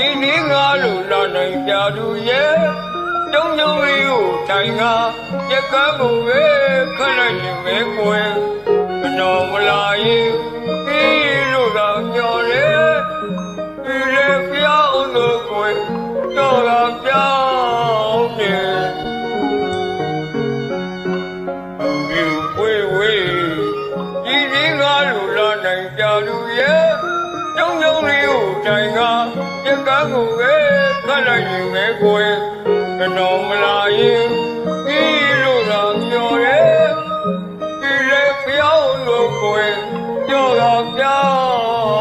ဒီနေ့ငါလိုလာနိုင်ကြသူရဲ့တုံးတုံးလေးကိုတိုင်ကရက်ကန်းကိုပဲခက်လိုက်ရင်ပဲကွယ်မတော်မလာရင်ပြီးလို့ကညော်လေပြီးလေပြောင်းလို့ကွယ်တော့ကပြောင်းနေဘူဝေဝေဒီနေ့ငါလိုလာနိုင်ကြသူရဲ့တုံးတုံးလေးကိုတိုင်က က်ကမ်းကိုပဲခက်လိုက်ရင်ပဲကိုယ်ဘတော်မလာရင်ပြီးလို့တော့ညော်လေဒီလေပြောင်းလို့ကိုယ်ကြောက်တော့ပြော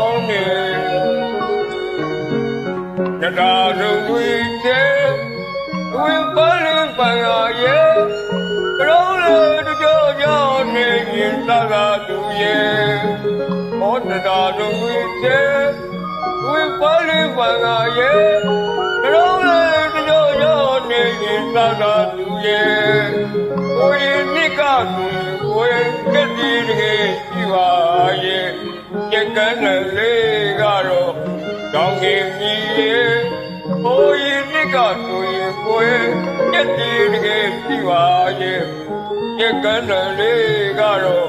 င်းနေတတာလုံးဝီချေဝင်းပါလင်းပန်ရရဲ့ရောလေတကြောကြောနေရင်သာသာသူရဲ့ဟောတတာလုံးဝီချေဝင်း ပါလင်းပန်ရရဲ့ရောလေတကြောကြောနေရင်သာသာသူရဲ့ကိုရင်မြစ်ကသူကိုရင်ကတိတကယ်ရှိပါရဲ့ရက်ကန်းလည်းလေးကတော့ကောင်းကင်ကြီးရဲ့ကိုရင်မြစ်ကသူရင်ကိုရင်ကတိတကယ်ရှိပါရဲ့ရက်ကန်းလည်းလေးကတော့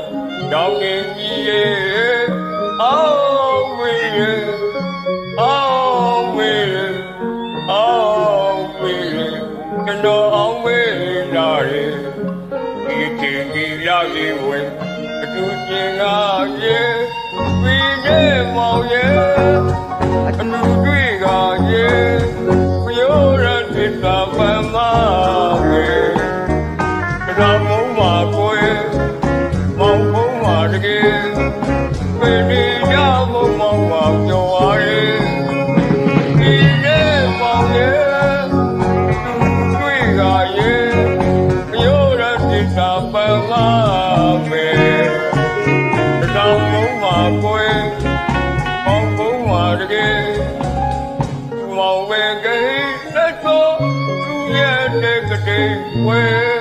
ကောင်းကင်ကြီးရဲ့အောင်းဝေး တင်ကြီးလာလေးဝင်အတူကျင်ကရေပြီးနေမောင်ရေအတူတွေ့ကရေပြောရတဲ့တာပမရေဒါမုံမာကိုရေမောင်ဘုံမာတကယ်ပြင်းနေရမုံမောင်မာပြောပါရေ သာပမမေတောင်မုံမှာကိုယ်မောင်ဘုံမှာတကယ်မောင်ဝဲကဲလက်တော့သူရဲ့တဲ့ကတဲ့ဝဲဝဲ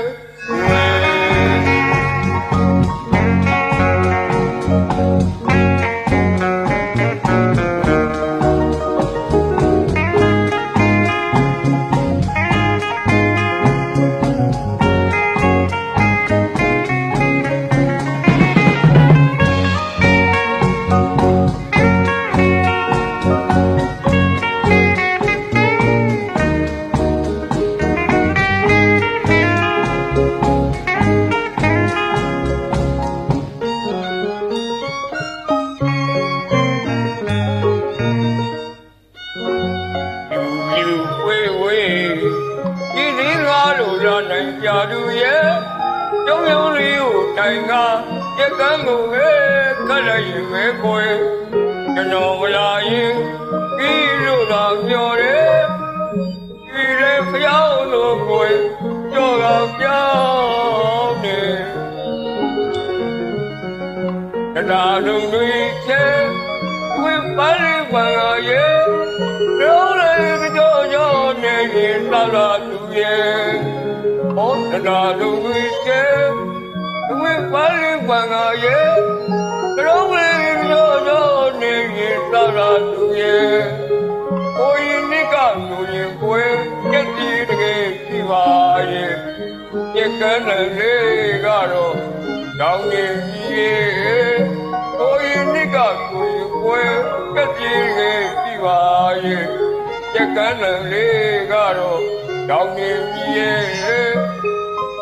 နိုင်ကြသူရဲ့ကျုံယုံလေးကိုတိုင်ကရက်ကမ်းကိုပဲခက်လိုက်ရင်ပဲကိုယ်ကျွန်တော်မလာရင်ပြီးလို့တော့ပြောတယ်ဒီလေဖျောင်းလို့ကိုယ်ကြောက်တော့ပြောင်းနေတရားလုံးတွေချဲဝိပါရိပံရဲ့ပြောလေကြောကြောနေရင်သာသာသူရဲ့ ဟောတရားလူကြီးကျဲသူဝိပါလိဝံငါရဲ့ပြောလေကြောကြောနေရင်သာသာသူရဲ့ကိုရင်နိကလူရင်ကိုယ်ကြက်တီတကယ်ရှိပါရဲ့ကြက်ကန်းလေးကတော့တောင်းနေကြီးရဲ့ကိုရင်နိကလူရင်ကိုယ်ကြက်တီတကယ်ရှိပါရဲ့ကြက်ကန်းလေးကတော့ တောင်းနေပြီရဲ့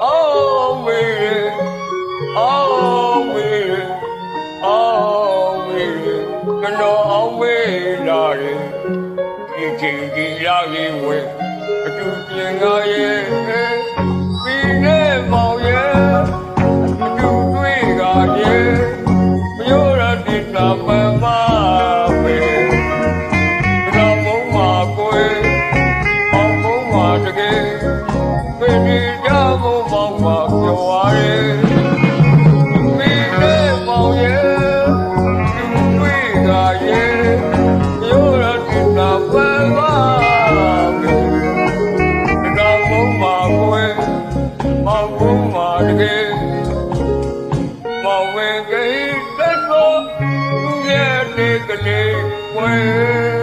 အောင်းမေအောင်းမေအောင်းမေကနောအောင်မေလာရဲ့ဒီချင်းဒီလာလေးဝဲအတူပြင်ကရဲ့ပြီးနေမောင်ရဲ့ ပြင်းနေကြမုံမောင်မာပြောရရဲ့မင်းနဲ့မောင်ရဲ့သူတွေ့ကရဲ့ပြောရတဲ့တာပန်းပါတောင်မုံမာကိုယ်မောင်မုံမာတကယ်မောင်ဝင်ကဲတက်တော့သူရဲ့နေကနေဝဲ